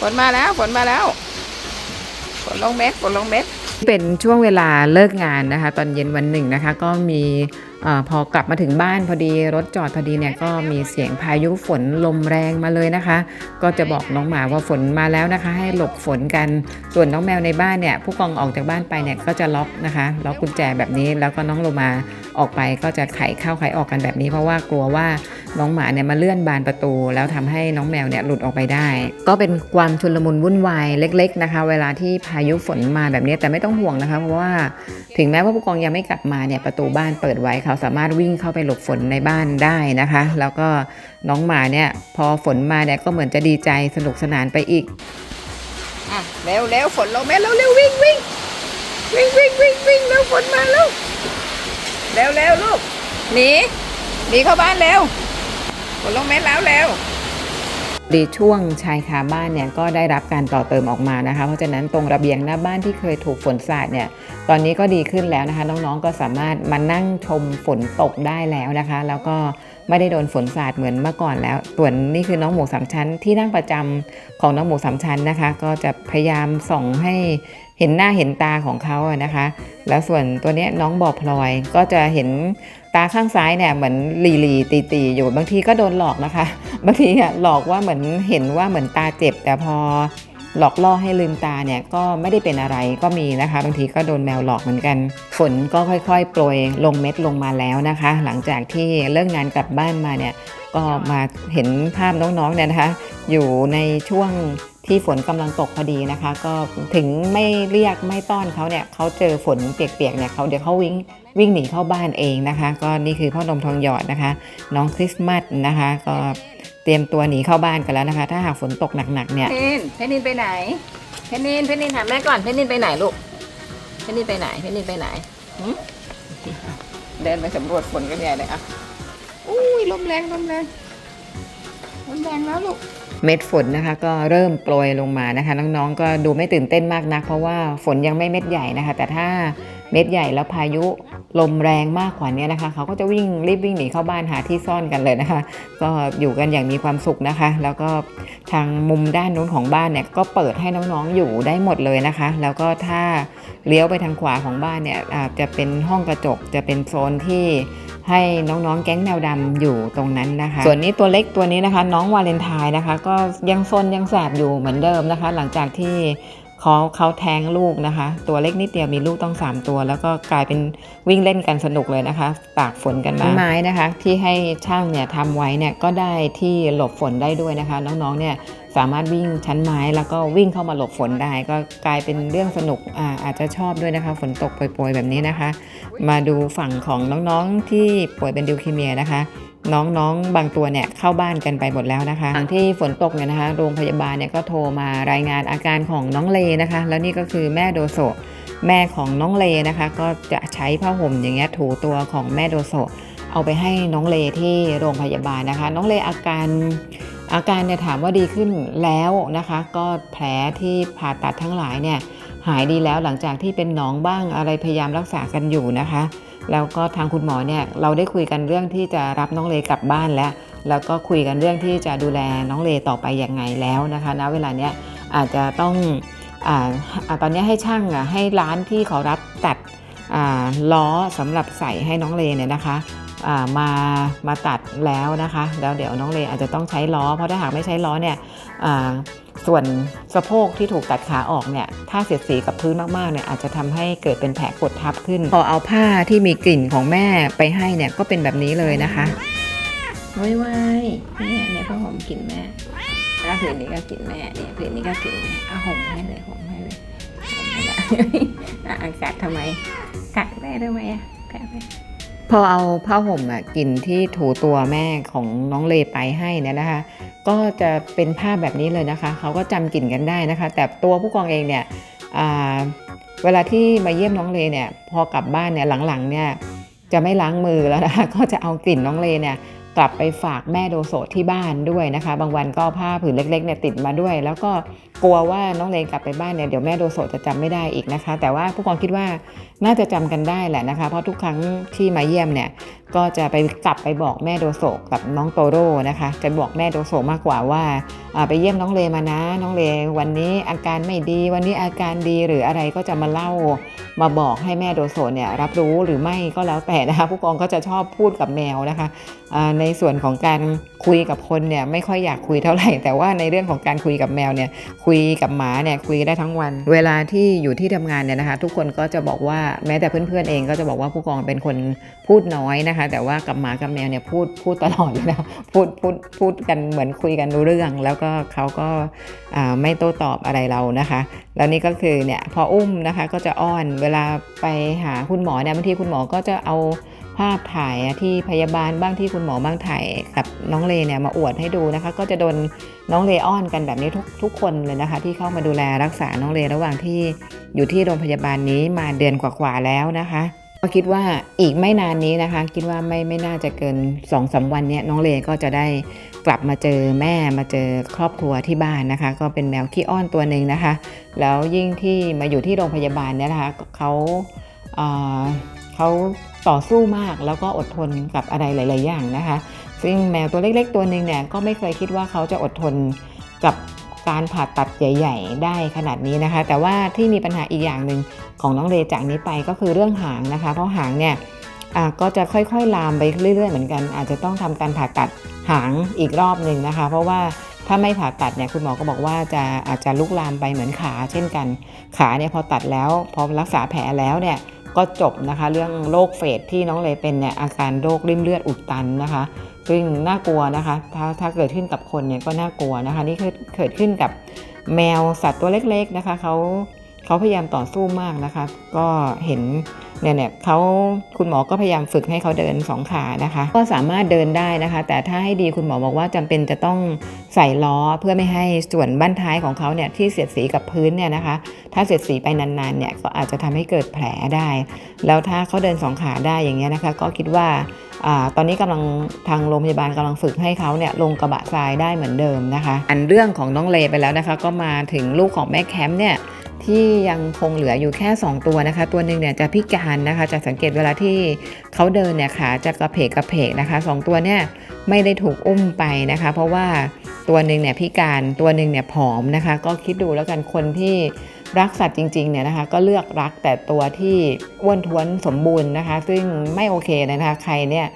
ฝนมาแล้วฝนมาแล้วฝนลงเม็ดฝนลงเม็ดเป็นช่วงเวลาเลิกงานนะคะ ตอนเย็นวันหนึ่งนะคะ ก็มีอพอกลับมาถึงบ้านพอดีรถจอดพอดีเนี่ยก็มีเสียงพายุฝนลมแรงมาเลยนะคะ ก็จะบอกน้องหมาว่าฝนมาแล้วนะคะ ให้หลบฝนกันส่วนน้องแมวในบ้านเนี่ยผู้กองออกจากบ้านไปเนี่ยก็จะล็อกนะคะล็อกกุญแจแบบนี้แล้วก็น้องโลมาออกไปก็จะไขเข้าไขออกกันแบบนี้ เพราะว่ากลัวว่า น้องหมาเนี่ยมาเลื่อนบานประตู แล้วทำให้น้องแมวเนี่ยหลุดออกไปได้ ก็เป็นความชุลมุนวุ่นวายเล็ก ๆนะคะ เวลาที่พายุฝนมาแบบนี้แต่ไม่ต้องห่วงนะคะเพราะว่าถึงแม้ว่าผู้กองยังไม่กลับมาเนี่ยประตูบ้านเปิดไว้เขาสามารถวิ่งเข้าไปหลบฝนในบ้านได้นะคะ แล้วก็น้องหมาเนี่ยพอฝนมาเนี่ยก็เหมือนจะดีใจสนุกสนานไปอีกอะเร็วเร็วฝนลงเม็ดเร็วเร็ววิ่งวิ่งวิ่งวิ่งวิ่งวิ่งเร็วฝนมาเร็วเร็วเร็วลูกหนีหนีเข้าบ้านเร็ว ฝนลงเม็ดแล้วเร็วดีช่วงชายคาบ้านเนี่ยก็ได้รับการต่อเติมออกมานะคะ เพราะฉะนั้นตรงระเบียงหน้าบ้านที่เคยถูกฝนสาดเนี่ยตอนนี้ก็ดีขึ้นแล้วนะคะ น้องๆก็สามารถมานั่งชมฝนตกได้แล้วนะคะ แล้วก็ ไม่ได้โดนฝนสาดเหมือนเมื่อก่อนแล้วส่วนนี่คือน้องหมูสามชั้นที่นั่งประจำของน้องหมูสามชั้นนะคะ ก็จะพยายามส่องให้เห็นหน้าเห็นตาของเขาอะนะคะ แล้วส่วนตัวนี้น้องบอพลอยก็จะเห็นตาข้างซ้ายเนี่ยเหมือนหลีหลีตีตีๆอยู่บางทีก็โดนหลอกนะคะ บางทีอะหลอกว่าเหมือนเห็นว่าเหมือนตาเจ็บแต่พอ หลอกล่อให้ลืมตาเนี่ยก็ไม่ได้เป็นอะไรก็มีนะคะ บางทีก็โดนแมวหลอกเหมือนกัน ฝนก็ค่อยๆ โปรยลงเม็ดลงมาแล้วนะคะ หลังจากที่เลิกงานกลับบ้านมาเนี่ยก็มาเห็นภาพน้องๆเนี่ยนะคะ อยู่ในช่วงที่ฝนกำลังตกพอดีนะคะ ก็ถึงไม่เรียกไม่ต้อนเขาเนี่ยเขาเจอฝนเปียกๆเนี่ยเขาเดี๋ยวเขาวิ่งวิ่งหนีเข้าบ้านเองนะคะ ก็นี่คือพ่อนมทองหยอดนะคะ น้องคริสต์มาสนะคะ ก็ เตรียมตัวหนีเข้าบ้านกันแล้วนะคะ ถ้าหากฝนตกหนักๆเนี่ย เพนินเพนินไปไหน เพนินเพนินถามแม่ก่อน เพนินไปไหนลูก เพนินไปไหน เพนินไปไหนหึเดินไปสำรวจฝนกันใหญ่เลยอะอุ้ยลมแรงลมแรงลมแรงแล้วลูก เม็ดฝนนะคะก็เริ่มโปรยลงมานะคะ น้องๆก็ดูไม่ตื่นเต้นมากนัก เพราะว่าฝนยังไม่เม็ดใหญ่นะคะ แต่ถ้าเม็ดใหญ่แล้วพายุ ลมแรงมากกว่านี้นะคะ เขาก็จะวิ่งรีบวิ่งหนีเข้าบ้านหาที่ซ่อนกันเลยนะคะ ก็อยู่กันอย่างมีความสุขนะคะ แล้วก็ทางมุมด้านนู้นของบ้านเนี่ยก็เปิดให้น้องๆอยู่ได้หมดเลยนะคะ แล้วก็ถ้าเลี้ยวไปทางขวาของบ้านเนี่ยอาจจะเป็นห้องกระจกจะเป็นโซนที่ให้น้องๆ แก๊งแมวดำอยู่ตรงนั้นนะคะ ส่วนนี้ตัวเล็กตัวนี้นะคะ น้องวาเลนไทน์นะคะ ก็ยังซนยังแสบอยู่เหมือนเดิมนะคะ หลังจากที่ เขาเขาแท้งลูกนะคะ ตัวเล็กนิดเดียวมีลูกต้อง 3 ตัว แล้วก็กลายเป็นวิ่งเล่นกันสนุกเลยนะคะ ตากฝนกันมาไม้นะคะ ที่ให้ช่างเนี่ยทำไว้เนี่ยก็ได้ที่หลบฝนได้ด้วยนะคะ น้องๆเนี่ย สามารถวิ่งชั้นไม้แล้วก็วิ่งเข้ามาหลบฝนได้ ก็กลายเป็นเรื่องสนุกอาอาจจะชอบด้วยนะคะ ฝนตกโปรยๆแบบนี้นะคะ มาดูฝั่งของน้องๆที่ป่วยเป็นดิวคีเมียนะคะ น้องๆบางตัวเนี่ยเข้าบ้านกันไปหมดแล้วนะคะหลังที่ฝนตกเนี่ยนะคะ โรงพยาบาลเนี่ยก็โทรมารายงานอาการของน้องเลนะคะ แล้วนี่ก็คือแม่โดโซแม่ของน้องเลนะคะ ก็จะใช้ผ้าห่มอย่างเงี้ยถูตัวของแม่โดโซเอาไปให้น้องเลที่โรงพยาบาลนะคะ น้องเลอาการ อาการเนี่ยถามว่าดีขึ้นแล้วนะคะ ก็แผลที่ผ่าตัดทั้งหลายเนี่ยหายดีแล้วหลังจากที่เป็นหนองบ้างอะไรพยายามรักษากันอยู่นะคะ แล้วก็ทางคุณหมอเนี่ยเราได้คุยกันเรื่องที่จะรับน้องเลกลับบ้านแล้ว แล้วก็คุยกันเรื่องที่จะดูแลน้องเลต่อไปอยังไงแล้วนะคะณเวลาเนี้ยอาจจะต้องอ่าตอนนี้ให้ช่างอะให้ร้านที่เขารับตัดอ่าล้อสำหรับใส่ให้น้องเลเนี่ยนะคะ มามาตัดแล้วนะคะแล้วเดี๋ยวน้องเลอาจจะต้องใช้ล้อ เพราะถ้าหากไม่ใช้ล้อเนี่ยอ่าส่วนสะโพกที่ถูกตัดขาออกเนี่ยถ้าเสียดสีกับพื้นมากๆเนี่ยอาจจะทำให้เกิดเป็นแผลกดทับขึ้น พอเอาผ้าที่มีกลิ่นของแม่ไปให้เนี่ยก็เป็นแบบนี้เลยนะคะว้ายว้ายเนี่ยเนี่ยพ่อหอมกลิ่นแม่แล้วผืนนี้ก็กลิ่นแม่เนี่ยผืนนี้ก็กลิ่นแม่เอาห่มให้เลยห่มให้เลยห่มให้ละอะอากาศทำไมกัดแม่ทำไมอะกัดแม่ พอเอาผ้าห่มอะกลิ่นที่ถูตัวแม่ของน้องเลไปให้เนี่ยนะคะ ก็จะเป็นผ้าแบบนี้เลยนะคะเขาก็จำกลิ่นกันได้นะคะ แต่ตัวผู้กองเองเนี่ยเวลาที่มาเยี่ยมน้องเลเนี่ย พอกลับบ้านเนี่ยหลังๆเนี่ยจะไม่ล้างมือแล้วนะคะก็จะเอากลิ่นน้องเลเนี่ย กลับไปฝากแม่โดโซที่บ้านด้วยนะคะ บางวันก็ผ้าผืนเล็กๆเนี่ยติดมาด้วย แล้วก็กลัวว่าน้องเลนกลับไปบ้านเนี่ยเดี๋ยวแม่โดโซจะจำไม่ได้อีกนะคะ แต่ว่าผู้กองคิดว่าน่าจะจำกันได้แหละนะคะ เพราะทุกครั้งที่มาเยี่ยมเนี่ยก็จะไปกลับไปบอกแม่โดโซกับน้องโตโร่นะคะ จะบอกแม่โดโซมากกว่าว่าไปเยี่ยมน้องเลมานะ น้องเลวันนี้อาการไม่ดี วันนี้อาการดีหรืออะไรก็จะมาเล่ามาบอกให้แม่โดโซเนี่ยรับรู้หรือไม่ก็แล้วแต่นะคะผู้กองก็จะชอบพูดกับแมวนะคะในส่วนของการคุยกับคนเนี่ยไม่ค่อยอยากคุยเท่าไหร่ แต่ว่าในเรื่องของการคุยกับแมวเนี่ยคุยกับหมาเนี่ยคุยได้ทั้งวัน เวลาที่อยู่ที่ทำงานเนี่ยนะคะ ทุกคนก็จะบอกว่าแม้แต่เพื่อนๆเองก็จะบอกว่าผู้กองเป็นคนพูดน้อยนะคะ แต่ว่ากับหมากับแมวเนี่ยพูดพูดตลอดเลยนะพูดพูดพูดกันเหมือนคุยกันรู้เรื่อง แล้วก็เขาก็ไม่โต้ตอบอะไรเรานะคะ แล้วนี่ก็คือเนี่ยพออุ้มนะคะก็จะอ้อนเวลาไปหาคุณหมอเนี่ยบางทีคุณหมอก็จะเอา ภาพถ่ายที่พยาบาลบ้างที่คุณหมอบ้างถ่ายกับน้องเลเนี่ยมาอวดให้ดูนะคะ ก็จะโดนน้องเลอ้อนกันแบบนี้ทุกทุกคนเลยนะคะ ที่เข้ามาดูแลรักษาน้องเลระหว่างที่อยู่ที่โรงพยาบาลนี้มาเดือนกว่าๆแล้วนะคะก็คิดว่าอีกไม่นานนี้นะคะ คิดว่าไม่ไม่น่าจะเกิน2อสาวันเนี้ยน้องเลก็จะได้กลับมาเจอแม่มาเจอครอบครัวที่บ้านนะคะ ก็เป็นแมวขี้อ้อนตัวหนึ่งนะคะ แล้วยิ่งที่มาอยู่ที่โรงพยาบาลเนี่ยนะคะเขาเขา ต่อสู้มากแล้วก็อดทนกับอะไรหลาย ๆ อย่างนะคะ ซึ่งแมวตัวเล็ก ๆ ตัวหนึ่งเนี่ยก็ไม่เคยคิดว่าเขาจะอดทนกับการผ่าตัดใหญ่ ๆ ได้ขนาดนี้นะคะ แต่ว่าที่มีปัญหาอีกอย่างหนึ่งของน้องเลจากนี้ไปก็คือเรื่องหางนะคะ เพราะหางเนี่ยก็จะค่อยๆ ลามไปเรื่อย ๆ เหมือนกัน อาจจะต้องทำการผ่าตัดหางอีกรอบหนึ่งนะคะ เพราะว่าถ้าไม่ผ่าตัดเนี่ยคุณหมอก็บอกว่าจะอาจจะลุกลามไปเหมือนขา เช่นกันขาเนี่ยพอตัดแล้วพอรักษาแผลแล้วเนี่ย ก็จบนะคะ เรื่องโรคเฟสที่น้องเลเป็นเนี่ยอาการโรคริ่มเลือดอุดตันนะคะ ซึ่งน่ากลัวนะคะ ถ้าถ้าเกิดขึ้นกับคนเนี่ยก็น่ากลัวนะคะ นี่คือเกิดขึ้นกับแมวสัตว์ตัวเล็กๆนะคะเขา เขาพยายามต่อสู้มากนะคะ ก็เห็นเนี่ยเนี่ยเขาคุณหมอก็พยายามฝึกให้เขาเดินสองขานะคะ ก็สามารถเดินได้นะคะ แต่ถ้าให้ดีคุณหมอบอกว่าจำเป็นจะต้องใส่ล้อเพื่อไม่ให้ส่วนบั้นท้ายของเขาเนี่ยที่เสียดสีกับพื้นเนี่ยนะคะ ถ้าเสียดสีไปนานๆเนี่ยก็อาจจะทำให้เกิดแผลได้ แล้วถ้าเขาเดินสองขาได้อย่างเงี้ยนะคะ ก็คิดว่าอตอนนี้กำลังทางโรงพยาบาลกำลังฝึกให้เขาเนี่ยลงกระบะทรายได้เหมือนเดิมนะคะ อันเรื่องของน้องเลไปแล้วนะคะ ก็มาถึงลูกของแม่แคมป์เนี่ย ที่ยังคงเหลืออยู่แค่ 2 ตัวนะคะ ตัวหนึ่งเนี่ยจะพิการนะคะ จะสังเกตเวลาที่เขาเดินเนี่ยขาจะกระเพกกระเพกนะคะสองตัวเนี่ยไม่ได้ถูกอุ้มไปนะคะ เพราะว่าตัวหนึ่งเนี่ยพิการตัวหนึ่งเนี่ยผอมนะคะ ก็คิดดูแล้วกันคนที่รักสัตว์จริงๆเนี่ยนะคะ ก็เลือกรักแต่ตัวที่อ้วนท้วนสมบูรณ์นะคะ ซึ่งไม่โอเคเลยนะคะใครเนี่ย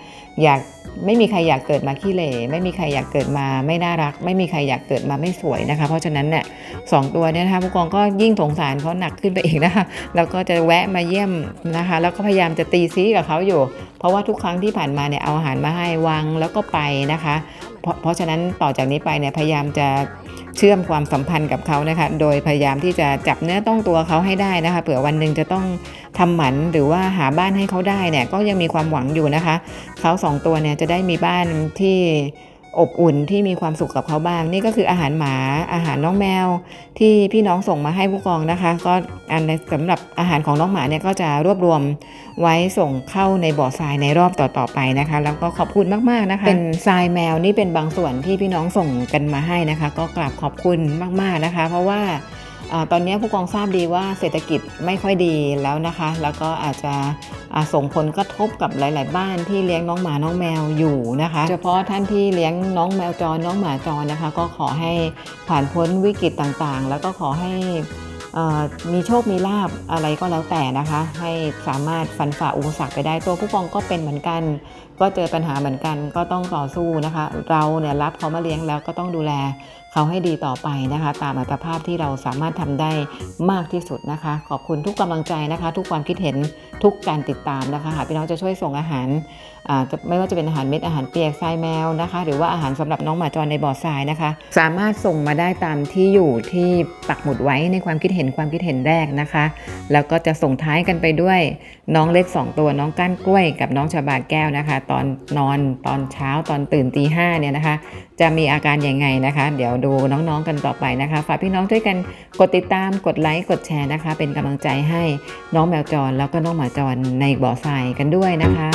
อยากไม่มีใครอยากเกิดมาขี้เหร่ไม่มีใครอยากเกิดมาไม่น่ารัก ไม่มีใครอยากเกิดมาไม่สวยนะคะ เพราะฉะนั้นเนี่ยสองตัวเนี่ยนะคะผู้กองก็ยิ่งสงสารเขาหนักขึ้นไปอีกนะคะแล้วก็จะแวะมาเยี่ยมนะคะ แล้วก็พยายามจะตีซีกับเขาอยู่ เพราะว่าทุกครั้งที่ผ่านมาเนี่ยเอาอาหารมาให้วางแล้วก็ไปนะคะ เพราะฉะนั้นต่อจากนี้ไปเนี่ยพยายามจะเชื่อมความสัมพันธ์กับเขานะคะ โดยพยายามที่จะจับเนื้อต้องตัวเขาให้ได้นะคะ เผื่อวันหนึ่งจะต้องทำหมันหรือว่าหาบ้านให้เขาได้เนี่ยก็ยังมีความหวังอยู่นะคะ เขาสองตัวเนี่ยจะได้มีบ้านที่ อบอุ่นที่มีความสุขกับเขาบ้าง นี่ก็คืออาหารหมาอาหารน้องแมว ที่พี่น้องส่งมาให้ผู้กองนะคะ ก็อันในสำหรับอาหารของน้องหมาเนี่ยก็จะรวบรวมไว้ส่งเข้าในบ่อทรายในรอบต่อๆไปนะคะ แล้วก็ขอบคุณมากๆนะคะ เป็นทรายแมวนี่เป็นบางส่วนที่พี่น้องส่งกันมาให้นะคะ ก็กราบขอบคุณมากๆนะคะ เพราะว่า ตอนนี้ผู้กองทราบดีว่าเศรษฐกิจไม่ค่อยดีแล้วนะคะ แล้วก็อาจจะส่งผลกระทบกับหลาย ๆ บ้านที่เลี้ยงน้องหมาน้องแมวอยู่นะคะ เฉพาะท่านที่เลี้ยงน้องแมวจรน้องหมาจรนะคะ ก็ขอให้ผ่านพ้นวิกฤตต่างๆ แล้วก็ขอให้เอ่อมีโชค มีลาบอะไรก็แล้วแต่นะคะ ให้สามารถฟันฝ่าอุปสรรคไปได้ตัวผู้กองก็เป็นเหมือนกัน ก็เจอปัญหาเหมือนกันก็ต้องต่อสู้นะคะ เราเนี่ยรับเขามาเลี้ยงแล้วก็ต้องดูแล เขาให้ดีต่อไปนะคะ ตามอัตภาพที่เราสามารถทำได้มากที่สุดนะคะ ขอบคุณทุกกำลังใจนะคะ ทุกความคิดเห็นทุกการติดตามนะคะหากพี่น้องจะช่วยส่งอาหารไม่ว่าจะเป็นอาหารเม็ดอาหารเปียกทรายแมวนะคะ หรือว่าอาหารสำหรับน้องหมาจรในบ่อทรายนะคะ สามารถส่งมาได้ตามที่อยู่ที่ปักหมุดไว้ในความคิดเห็นความคิดเห็นแรกนะคะ แล้วก็จะส่งท้ายกันไปด้วยน้องเล็ก 2 ตัวน้องก้านกล้วยกับน้องชาบาแก้วนะคะ ตอนนอนตอนเช้าตอนตื่นตีห้าเนี่ยนะคะ จะมีอาการยังไงนะคะ เดี๋ยวดูน้องๆกันต่อไปนะคะ ฝากพี่น้องช่วยกันกดติดตามกดไลค์กดแชร์นะคะ เป็นกำลังใจให้น้องแมวจรแล้วก็น้องหมาจรในบ่อทรายกันด้วยนะคะ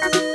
Bye.